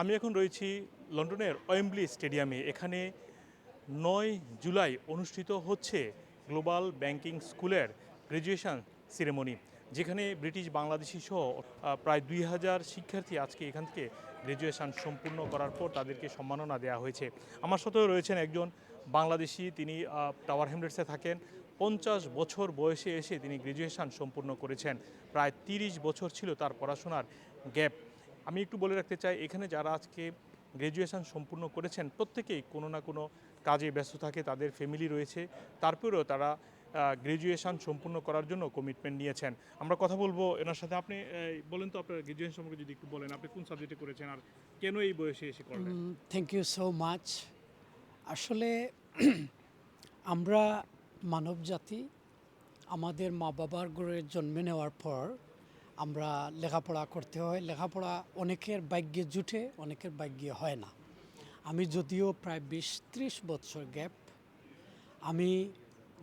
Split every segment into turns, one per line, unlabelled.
আমি এখন রয়েছি লন্ডনের ওয়েম্বলি স্টেডিয়ামে। এখানে নয় জুলাই অনুষ্ঠিত হচ্ছে গ্লোবাল ব্যাংকিং স্কুলের গ্র্যাজুয়েশন সেরেমনি যেখানে ব্রিটিশ বাংলাদেশি সহ প্রায় দুই হাজার শিক্ষার্থী আজকে এখান থেকে গ্র্যাজুয়েশন সম্পূর্ণ করার পর তাদেরকে সম্মাননা দেওয়া হয়েছে। আমার সাথেও রয়েছেন একজন বাংলাদেশি, তিনি টাওয়ার হ্যামলেটসে থাকেন। পঞ্চাশ বছর বয়সে এসে তিনি গ্র্যাজুয়েশন সম্পূর্ণ করেছেন। প্রায় তিরিশ বছর ছিল তার পড়াশোনার গ্যাপ আমি একটু বলে রাখতে চাই, এখানে যারা আজকে গ্র্যাজুয়েশন সম্পূর্ণ করেছেন, প্রত্যেকেই কোনো না কোনো কাজে ব্যস্ত থাকে, তাদের ফ্যামিলি রয়েছে। তারপরেও তারা গ্র্যাজুয়েশন সম্পূর্ণ করার জন্য কমিটমেন্ট নিয়েছেন। আমরা কথা বলব এনার সাথে। আপনি বলেন তো আপনার গ্র্যাজুয়েশন সম্পর্কে যদি একটু বলেন, আপনি কোন সাবজেক্টে করেছেন আর কেন এই বয়সে এসে করলেন?
থ্যাংক ইউ সো মাচ আসলে আমরা মানব জাতি আমাদের মা বাবার ঘরে জন্মে নেওয়ার পর আমরা লেখাপড়া করতে হয়। লেখাপড়া অনেকের ভাগ্যে জুটে অনেকের ভাগ্যে হয় না। আমি যদিও প্রায় বিশ ত্রিশ বছর গ্যাপ, আমি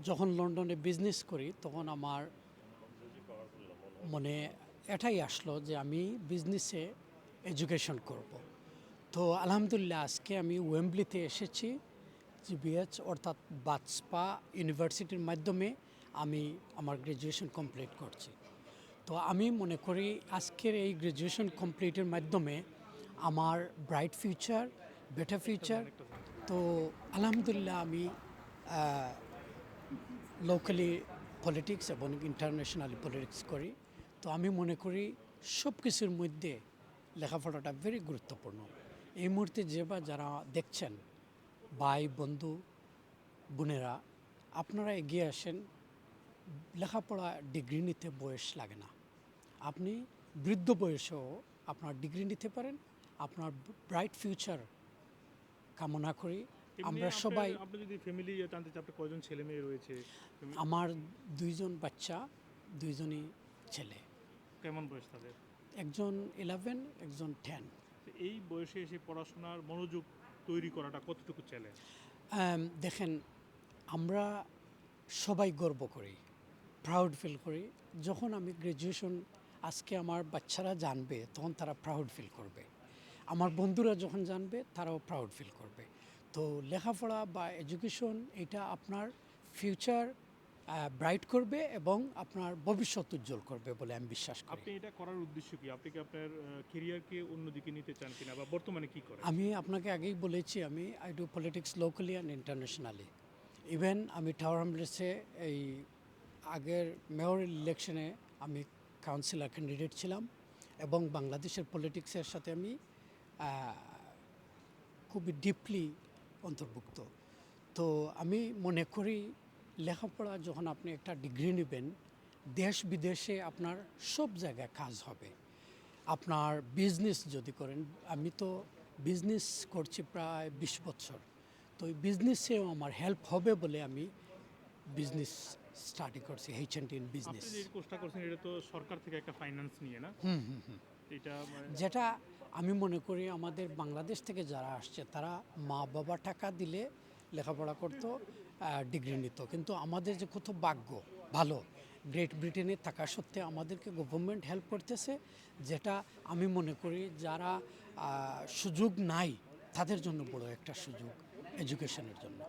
যখন লন্ডনে বিজনেস করি, তখন আমার মনে এটাই আসলো যে আমি বিজনেসে এডুকেশন করব। তো আলহামদুলিল্লাহ আজকে আমি ওয়েম্বলিতে এসেছি। জিবিএচ অর্থাৎ বাজপা ইউনিভার্সিটির মাধ্যমে আমি আমার গ্র্যাজুয়েশন কমপ্লিট করছি। তো আমি মনে করি আজকের এই গ্র্যাজুয়েশন কমপ্লিটের মাধ্যমে আমার ব্রাইট ফিউচার বেটার ফিউচার তো আলহামদুলিল্লাহ আমি লোকালি পলিটিক্স এবং ইন্টারন্যাশনালি পলিটিক্স করি। তো আমি মনে করি সব কিছুর মধ্যে লেখাপড়াটা ভেরি গুরুত্বপূর্ণ। এই মুহূর্তে যে বা যারা দেখছেন, ভাই, বন্ধু, বোনেরা, আপনারা এগিয়ে আসেন লেখাপড়া ডিগ্রি নিতে বয়স লাগে না। আপনি বৃদ্ধ বয়সেও আপনার ডিগ্রি নিতে পারেন আপনার ব্রাইট ফিউচার কামনা করি। আমরা সবাই
আপনি যদি ফ্যামিলি জানতে চান আপনার কয়জন ছেলে মেয়ে রয়েছে?
আমার দুইজন বাচ্চা দুইজনই ছেলে।
কেমন বয়স তাদের?
একজন ইলেভেন একজন টেন
এই বয়সে এসে পড়াশোনার মনোযোগ তৈরি করাটা কতটুকু চ্যালেঞ্জ
দেখেন আমরা সবাই গর্ব করি। প্রাউড ফিল করি। যখন আমি গ্র্যাজুয়েশন আজকে আমার বাচ্চারা জানবে তখন তারা প্রাউড ফিল করবে। আমার বন্ধুরা যখন জানবে তারাও প্রাউড ফিল করবে। তো লেখাপড়া বা এডুকেশন এটা আপনার ফিউচার ব্রাইট করবে এবং আপনার ভবিষ্যৎ উজ্জ্বল করবে বলে আমি বিশ্বাস করি।
আপনি এটা করার উদ্দেশ্য কি? আপনি কি আপনার কেরিয়ারকে অন্যদিকে নিতে চান কিনা বা বর্তমানে কি করেন?
আমি আপনাকে আগেই বলেছি আমি I do politics locally and internationally even আমি টাওয়ার হামলেসে এই আগের মেয়র ইলেকশনে আমি কাউন্সিলর ক্যান্ডিডেট ছিলাম এবং বাংলাদেশের পলিটিক্সের সাথে আমি খুবই ডিপলি অন্তর্ভুক্ত। তো আমি মনে করি লেখাপড়া যখন আপনি একটা ডিগ্রি নেবেন, দেশ বিদেশে আপনার সব জায়গায় কাজ হবে। আপনার বিজনেস যদি করেন, আমি তো বিজনেস করছি প্রায় বিশ বছর। তো এই বিজনেসেও আমার হেল্প হবে বলে আমি বিজনেস স্টাডি করছি এইচ এন্ড ইন
আপনি
বিজনেস
যে কোর্সটা করছেন এটা তো সরকার থেকে একটা ফাইন্যান্স নিয়ে না? হুম এটা মানে
যেটা আমি মনে করি আমাদের বাংলাদেশ থেকে যারা আসছে তারা মা বাবা টাকা দিলে লেখাপড়া করতো ডিগ্রি নিত। কিন্তু আমাদের যে কত ভাগ্য ভালো গ্রেট ব্রিটেনে থাকা সত্ত্বে আমাদেরকে গভর্নমেন্ট হেল্প করতেছে যেটা আমি মনে করি যারা সুযোগ নাই তাদের জন্য বড় একটা সুযোগ এডুকেশনের জন্য।